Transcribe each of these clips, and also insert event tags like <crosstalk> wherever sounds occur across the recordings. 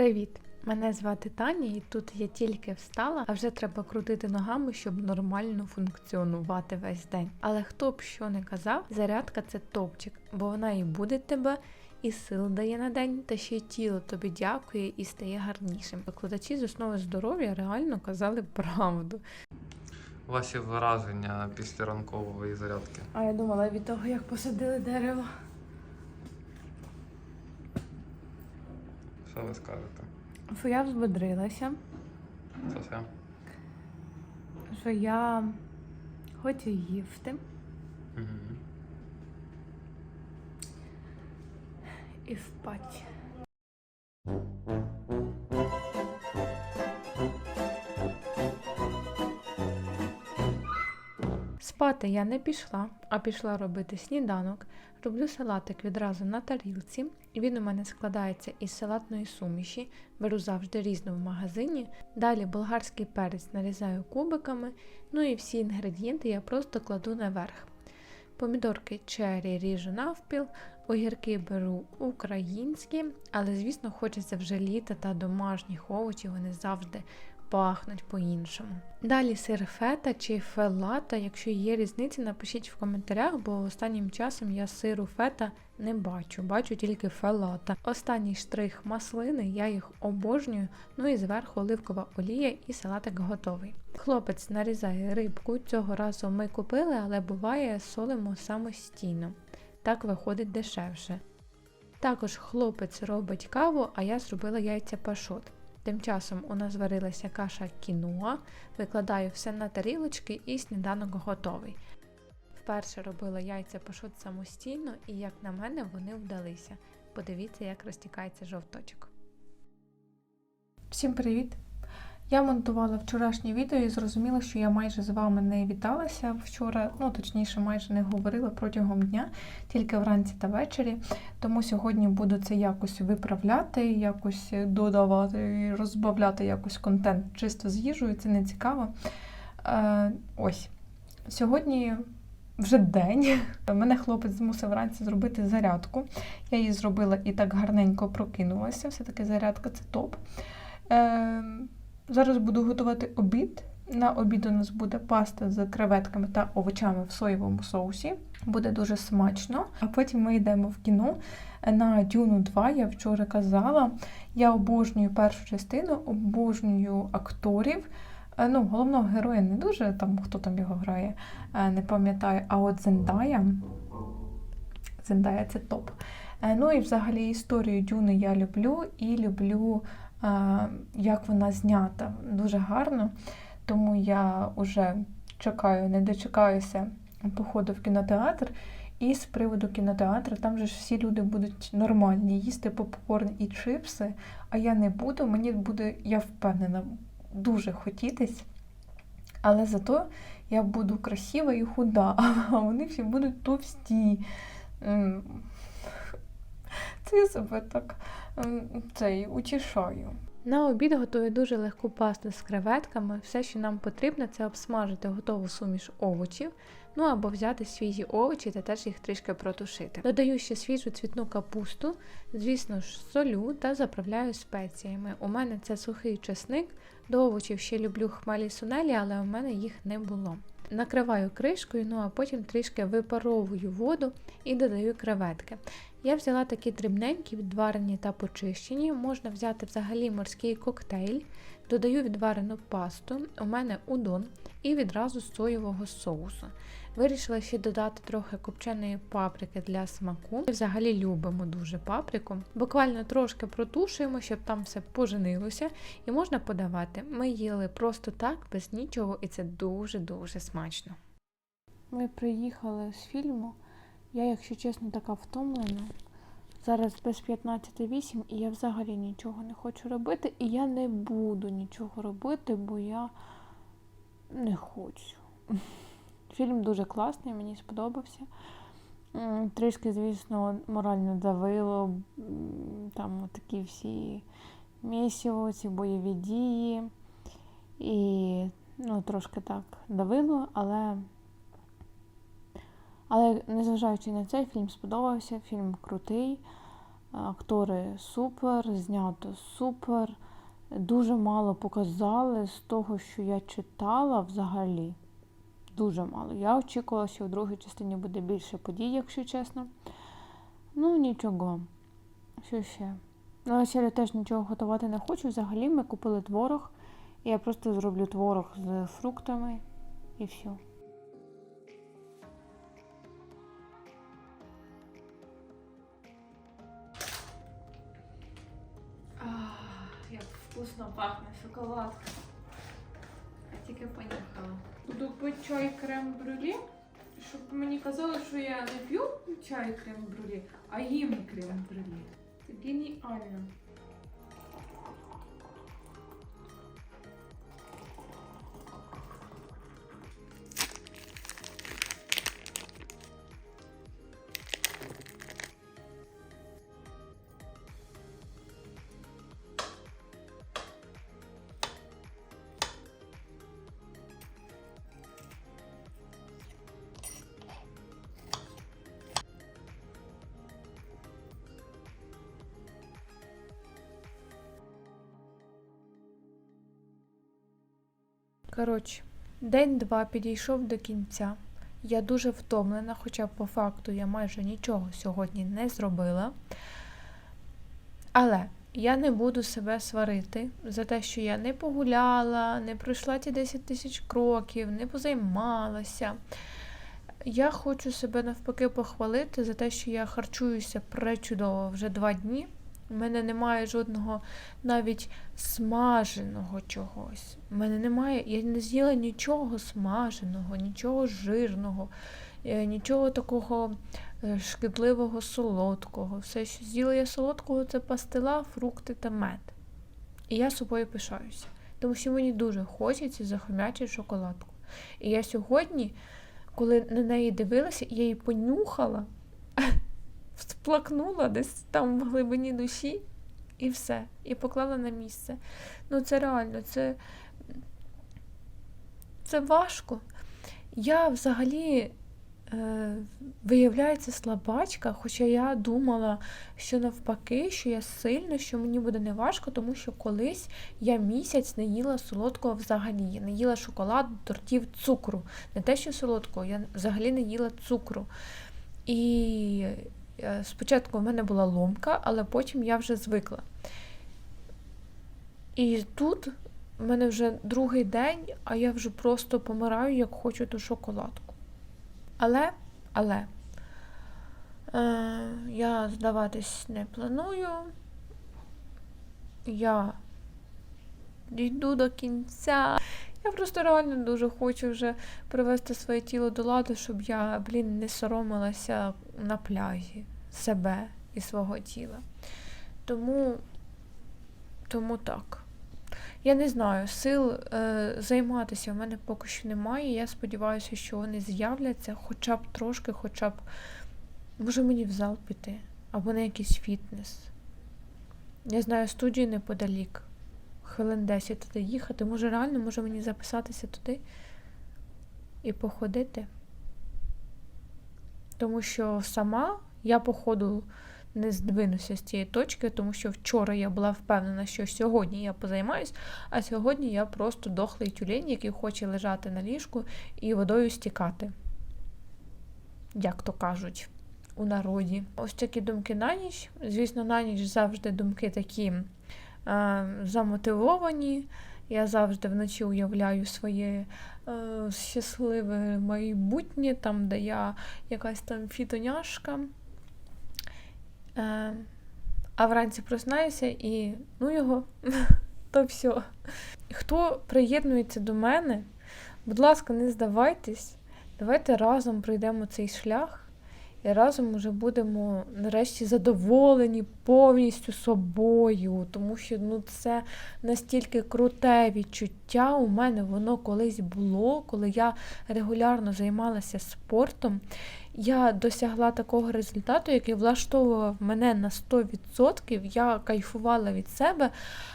Привіт! Мене звати Таня, і тут я тільки встала, а вже треба крутити ногами, щоб нормально функціонувати весь день. Але хто б що не казав, зарядка це топчик, бо вона і буде тебе, і сил дає на день, та ще й тіло тобі дякує і стає гарнішим. Викладачі з основи здоров'я реально казали правду. Ваші враження після ранкової зарядки. А я думала від того, як посадили дерево. Що ви скажете? Що я взбодрилася, це? що я хочу їсти Угу. і спати. Спати я не пішла, а пішла робити сніданок. Роблю салатик відразу на тарілці. Він у мене складається із салатної суміші, беру завжди різну в магазині. Далі болгарський перець нарізаю кубиками, ну і всі інгредієнти я просто кладу наверх. Помідорки черрі ріжу навпіл, огірки беру українські, але звісно хочеться вже літа та домашніх овочів, вони завжди пахнуть по-іншому. Далі сир фета чи фелата, якщо є різниця, напишіть в коментарях, бо останнім часом я сиру фета не бачу, бачу тільки фелата. Останній штрих маслини, я їх обожнюю, ну і зверху оливкова олія і салатик готовий. Хлопець нарізає рибку, цього разу ми купили, але буває солимо самостійно. Так виходить дешевше. Також хлопець робить каву, а я зробила яйця пашот. Тим часом у нас варилася каша кіноа, викладаю все на тарілочки і сніданок готовий. Вперше робила яйця пашот самостійно, і, як на мене, вони вдалися. Подивіться, як розтікається жовточок. Всім привіт! Я монтувала вчорашнє відео і зрозуміла, що я майже з вами не віталася вчора, ну точніше, майже не говорила протягом дня, тільки вранці та ввечері. Тому сьогодні буду це якось виправляти, якось додавати розбавляти якось контент чисто з їжею, це не цікаво. Е, ось. Сьогодні вже день. <laughs> Мене хлопець змусив вранці зробити зарядку. Я її зробила і так гарненько прокинулася. Все-таки зарядка це топ. Е, Зараз буду готувати обід. На обід у нас буде паста з креветками та овочами в соєвому соусі. Буде дуже смачно. А потім ми йдемо в кіно на Дюну 2. Я вчора казала. Я обожнюю першу частину, обожнюю акторів. Е, Ну, головного героя не дуже, там хто там його грає, е, не пам'ятаю. А от Зендая. Зендая це топ. Е, Ну і взагалі історію Дюни я люблю і люблю як вона знята. Дуже гарно. Тому я вже чекаю, не дочекаюся походу в кінотеатр. І з приводу кінотеатру, там же ж всі люди будуть нормальні, їсти попкорн і чипси, а я не буду. Мені буде, я впевнена, дуже хотітись. Але зато я буду красива і худа, <laughs> а вони всі будуть товсті. Я себе так цей утішаю. На обід готую дуже легку пасту з креветками. Все, що нам потрібно, це обсмажити готову суміш овочів, ну або взяти свіжі овочі та теж їх трішки протушити. Додаю ще свіжу цвітну капусту, звісно ж, солю та заправляю спеціями. У мене це сухий чесник, до овочів ще люблю хмелі сунелі, але у мене їх не було. Накриваю кришкою, ну а потім трішки випаровую воду і додаю креветки. Я взяла такі дрібненькі, відварені та почищені. Можна взяти взагалі морський коктейль, додаю відварену пасту, у мене удон і відразу соєвого соусу. Вирішила ще додати трохи копченої паприки для смаку. Ми взагалі любимо дуже паприку. Буквально трошки протушуємо, щоб там все поженилося, і можна подавати. Ми їли просто так, без нічого, і це дуже-дуже смачно. Ми приїхали з фільму. Я, якщо чесно, така втомлена. Зараз без 15.08 і я взагалі нічого не хочу робити. І я не буду нічого робити, бо я не хочу. <laughs> Фільм дуже класний, мені сподобався. Трішки, звісно, морально давило. Там такі всі місіво, ці бойові дії. І ну, трошки так давило, але але незважаючи на це, фільм сподобався, фільм крутий. Актори супер, знято супер. Дуже мало показали з того, що я читала взагалі. Дуже мало. Я очікувала, що в другій частині буде більше подій, якщо чесно. Ну, нічого. Що ще? На вечерю теж нічого готувати не хочу. Взагалі ми купили творог. І я просто зроблю творог з фруктами і все. Пахне шоколадка. Я тільки понюхала. Буду пити чай крем брюлі, щоб мені казали, що я не п'ю чай крем брюлі, а їм крем брюлі. Це геніально. Коротше, день-два підійшов до кінця. Я дуже втомлена, хоча по факту я майже нічого сьогодні не зробила. Але я не буду себе сварити за те, що я не погуляла, не пройшла ті 10 тисяч кроків, не позаймалася. Я хочу себе навпаки похвалити за те, що я харчуюся пречудово вже два дні. У мене немає жодного навіть смаженого чогось. У мене немає, я не з'їла нічого смаженого, нічого жирного, е, нічого такого е, шкідливого, солодкого. Все, що з'їла я солодкого, це пастила, фрукти та мед. І я собою пишаюся. Тому що мені дуже хочеться захомячити шоколадку. І я сьогодні, коли на неї дивилася, я її понюхала, <laughs> сплакнула десь там в глибині душі, і все. І поклала на місце. Ну, це реально, це, це важко. Я взагалі, е, виявляється, слабачка, хоча я думала, що навпаки, що я сильна, що мені буде не важко, тому що колись я місяць не їла солодкого взагалі. Я не їла шоколаду, тортів, цукру. Не те, що солодкого, я взагалі не їла цукру. І спочатку в мене була ломка, але потім я вже звикла. І тут в мене вже другий день, а я вже просто помираю, як хочу ту шоколадку. Але, але е, я здаватись не планую. Я дійду до кінця. Я просто реально дуже хочу вже привести своє тіло до ладу, щоб я, блін, не соромилася на пляжі себе і свого тіла. Тому, тому так. Я не знаю, сил е, займатися в мене поки що немає. Я сподіваюся, що вони з'являться хоча б трошки, хоча б, може мені в зал піти, або на якийсь фітнес. Я знаю студію неподалік. Хвилин 10 туди їхати. Може, реально, може мені записатися туди і походити. Тому що сама я, походу, не здвинуся з цієї точки, тому що вчора я була впевнена, що сьогодні я позаймаюсь, а сьогодні я просто дохлий тюлень, який хоче лежати на ліжку і водою стікати. Як то кажуть у народі. Ось такі думки на ніч. Звісно, на ніч завжди думки такі замотивовані. Я завжди вночі уявляю своє е, щасливе майбутнє, там, де я якась там фітоняшка. Е, а вранці проснаюся і ну його, <laughs> то все. Хто приєднується до мене, будь ласка, не здавайтесь. Давайте разом пройдемо цей шлях і разом уже будемо нарешті задоволені повністю собою, тому що ну, це настільки круте відчуття у мене воно колись було, коли я регулярно займалася спортом. Я досягла такого результату, який влаштовував мене на 100%, я кайфувала від себе,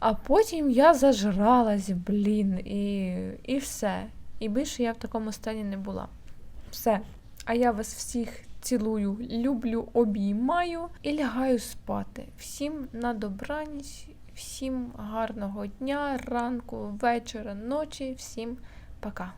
а потім я зажралась, блін, і, і все. І більше я в такому стані не була. Все. А я вас всіх цілую, люблю, обіймаю і лягаю спати. Всім на добраніч, всім гарного дня, ранку, вечора, ночі, всім пока.